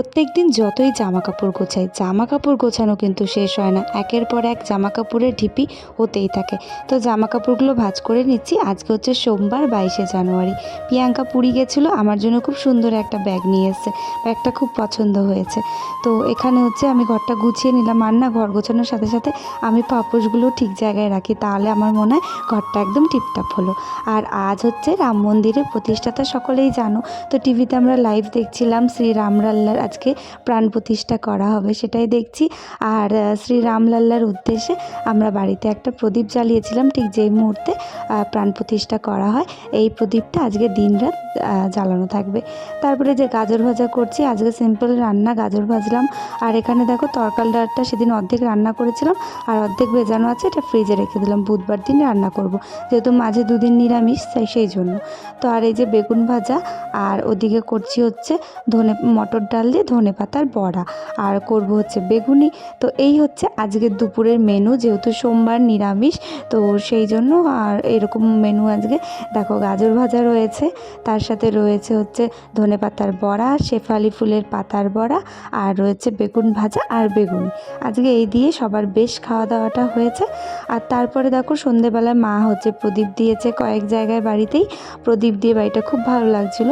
প্রত্যেক দিন যতই জামা কাপড় গোছাই জামা কাপড় গোছানো কিন্তু শেষ হয় না। একের পর এক জামা কাপড়ের ঢিপি হতেই থাকে। তো জামা কাপড়গুলো ভাজ করে নিচ্ছি। আজকে হচ্ছে সোমবার, বাইশে জানুয়ারি। প্রিয়াঙ্কা পুরী গেছিল, আমার জন্য খুব সুন্দর একটা ব্যাগ নিয়ে এসছে। ব্যাগটা খুব পছন্দ হয়েছে। তো এখানে হচ্ছে আমি ঘরটা গুছিয়ে নিলাম। আর না, ঘর গোছানোর সাথে সাথে আমি পাপোশগুলো ঠিক জায়গায় রাখি, তাহলে আমার মনে হয় ঘরটা একদম টিপটাপ হলো। আর আজ হচ্ছে রাম মন্দিরের প্রতিষ্ঠাতা সকলেই জানো। তো টিভিতে আমরা লাইভ দেখছিলাম শ্রী রামলাল্লার আজকে প্রাণ প্রতিষ্ঠা করা হবে সেটাই দেখছি। আর শ্রী রামলাল্লার উদ্দেশ্যে আমরা বাড়িতে একটা প্রদীপ জ্বালিয়েছিলাম ঠিক যেই মুহূর্তে প্রাণ প্রতিষ্ঠা করা হয়। এই প্রদীপটা আজকে দিনরাত আহ, জ্বালানো থাকবে। তারপরে যে গাজর ভাজা করছি আজকে সিম্পল রান্না গাজর ভাজলাম। আর এখানে দেখো তরকাল ডালটা সেদিন অর্ধেক রান্না করেছিলাম আর অর্ধেক ভেজানো আছে এটা ফ্রিজে রেখে দিলাম। বুধবার দিন রান্না করব যেহেতু মাঝে দুদিন নিরামিষ তাই সেই জন্য। তো আর এই যে বেগুন ভাজা আর ওদিকে করছি হচ্ছে ধনে মটর ডাল দিয়ে ধনে পাতার বড়া। আর করব হচ্ছে বেগুনি। তো এই হচ্ছে আজকের দুপুরের মেনু যেহেতু সোমবার নিরামিষ, তো সেই জন্য আর এরকম মেনু আজকে। দেখো গাজর ভাজা রয়েছে, তার সাথে রয়েছে হচ্ছে ধনে পাতার বড়া, শেফালি ফুলের পাতার বড়া, আর রয়েছে বেগুন ভাজা আর বেগুনি। আজকে এই দিয়ে সবার বেশ খাওয়া দাওয়াটা হয়েছে। আর তারপরে দেখো সন্ধেবেলায় মা হচ্ছে প্রদীপ দিয়েছে কয়েক জায়গায় বাড়িতেই। প্রদীপ দিয়ে বাড়িটা খুব ভালো লাগছিল।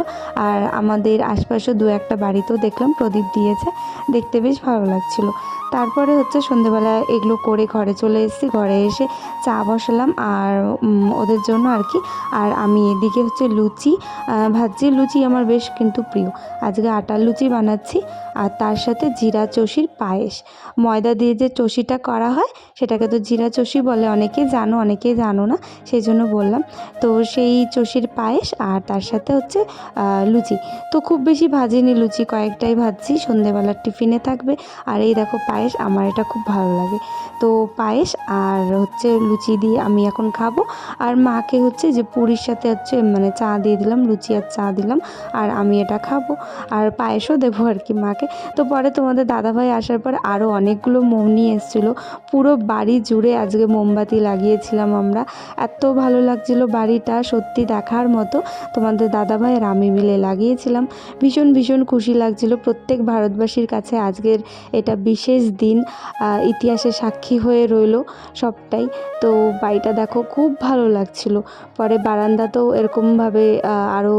আর আমাদের আশপাশে দু একটা বাড়িতেও দেখলাম প্রদীপ দিয়েছে। দেখতে বেশ ভালো লাগছিল। তারপরে হচ্ছে সন্ধেবেলা এগুলো করে ঘরে চলে এসেছি। ঘরে এসে চা বসালাম আর ওদের জন্য আর কি। আর আমি এদিকে হচ্ছে লুচি ভাজছি। লুচি আমার বেশ কিন্তু প্রিয়। আজকে আটার লুচি বানাচ্ছি। আর তার সাথে জিরা চষির পায়েস। ময়দা দিয়ে যে চষিটা করা হয়, সেটাকে তো জিরা চষি বলে অনেকেই জানো অনেকেই জানো না। সেই জন্য বললাম। তো সেই চষির পায়েস আর তার সাথে হচ্ছে লুচি। তো খুব বেশি ভাজিনি লুচি। কয়েকটাই ভাজছি, সন্ধেবেলার টিফিনে থাকবে। আর এই দেখো পায়েস, আমার এটা খুব ভালো লাগে। তো পায়েস আর হচ্ছে লুচি দিয়ে আমি এখন খাব। আর মাকে হচ্ছে যে পুরীর সাথে হচ্ছে মানে চা দিয়ে দিলাম, লুচি আর চা দিলাম, আর আমি এটা খাব। আর পায়েসও দেবো আর কি মাকে। তো পরে তোমাদের দাদাভাই আসার পর আরও অনেকগুলো মোম নিয়ে এসেছিল। পুরো বাড়ি জুড়ে আজকে মোমবাতি লাগিয়েছিলাম আমরা। এত ভালো লাগছিল বাড়িটা, সত্যি দেখার মতো। তোমাদের দাদাভাই আর আমি মিলে লাগিয়েছিলাম। ভীষণ ভীষণ খুশি লাগছিল। প্রত্যেক ভারতবাসীর কাছে আজকের এটা বিশেষ দিন ইতিহাসে সাক্ষী হয়ে রইল সবটাই। তো বাড়িটা দেখো, খুব ভালো লাগছিল। পরে বারান্দাতেও এরকমভাবে আরও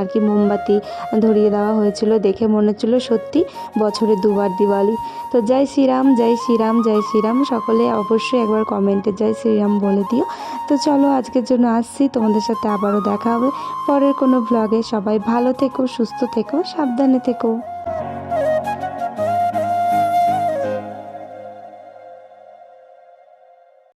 আর কি মোমবাতি ধরিয়ে দেওয়া হয়েছিল দেখে মনে হচ্ছিল সত্যি বছরে দুবার দিওয়ালি। তো জয় শ্রীরাম জয় শ্রীরাম জয় শ্রীরাম। সকলে অবশ্যই একবার কমেন্টে জয় শ্রীরাম বলে দিও। তো চলো আজকের জন্য আসছি, তোমাদের সাথে আবারও দেখা হবে পরের কোনো ব্লগে সবাই ভালো থেকো, সুস্থ থেকো, সাবধানে থেকো।